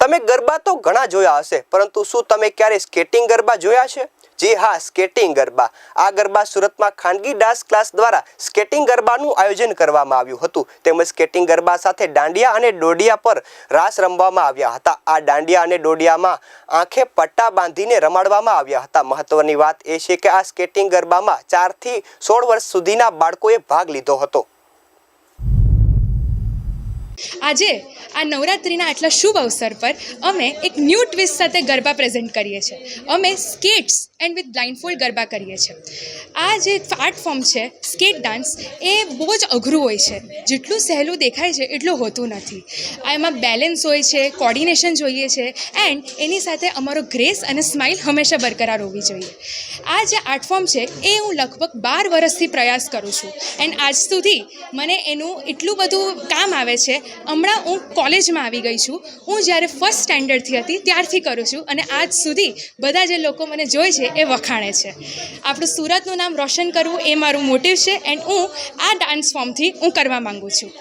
તમે ગરબા તો ઘણા જોયા હશે, પરંતુ શું તમે ક્યારે સ્કેટિંગ ગરબા જોયા છે? જી હા, સ્કેટિંગ ગરબા. આ ગરબા સુરતમાં ખાનગી ડાન્સ ક્લાસ દ્વારા સ્કેટિંગ ગરબાનું આયોજન કરવામાં આવ્યું હતું. તેમજ સ્કેટિંગ ગરબા સાથે દાંડિયા અને ડોડિયા પર રાસ રમવામાં આવ્યા હતા. આ દાંડિયા અને ડોડિયામાં આંખે પટ્ટા બાંધીને રમાડવામાં આવ્યા હતા. મહત્વની વાત એ છે કે આ સ્કેટિંગ ગરબામાં ચારથી સોળ વર્ષ સુધીના બાળકોએ ભાગ લીધો હતો. આજે આ નવરાત્રિના આટલા શુભ અવસર પર અમે એક ન્યૂ ટ્વિસ્ટ સાથે ગરબા પ્રેઝન્ટ કરીએ છીએ. અમે skates and with blindfold garba કરીએ છીએ. આ જે આર્ટ ફોર્મ છે સ્કેટ ડાન્સ એ બહુ જ અઘરું હોય છે. જેટલું સહેલું દેખાય છે, એટલું હોતું નથી. એમાં બેલેન્સ હોય છે કોર્ડિનેશન જોઈએ છે એન્ડ એની સાથે અમારો ગ્રેસ અને સ્માઇલ હંમેશા બરકરાર હોવી જોઈએ. આ જે આર્ટ ફોર્મ છે, એ હું લગભગ બાર વર્ષથી પ્રયાસ કરું છું. એન્ડ આજ સુધી મને એનું એટલું બધું કામ આવે છે હમણાં હું કોલેજમાં આવી ગઈ છું. હું જ્યારે ફર્સ્ટ સ્ટેન્ડર્ડથી હતી, ત્યારથી કરું છું અને આજ સુધી બધા જે લોકો મને જોઈ છે એ વખાણે છે. આપણું સુરતનું નામ રોશન કરવું એ મારું મોટિવ છે એન્ડ હું આ ડાન્સ ફોર્મથી હું કરવા માગું છું.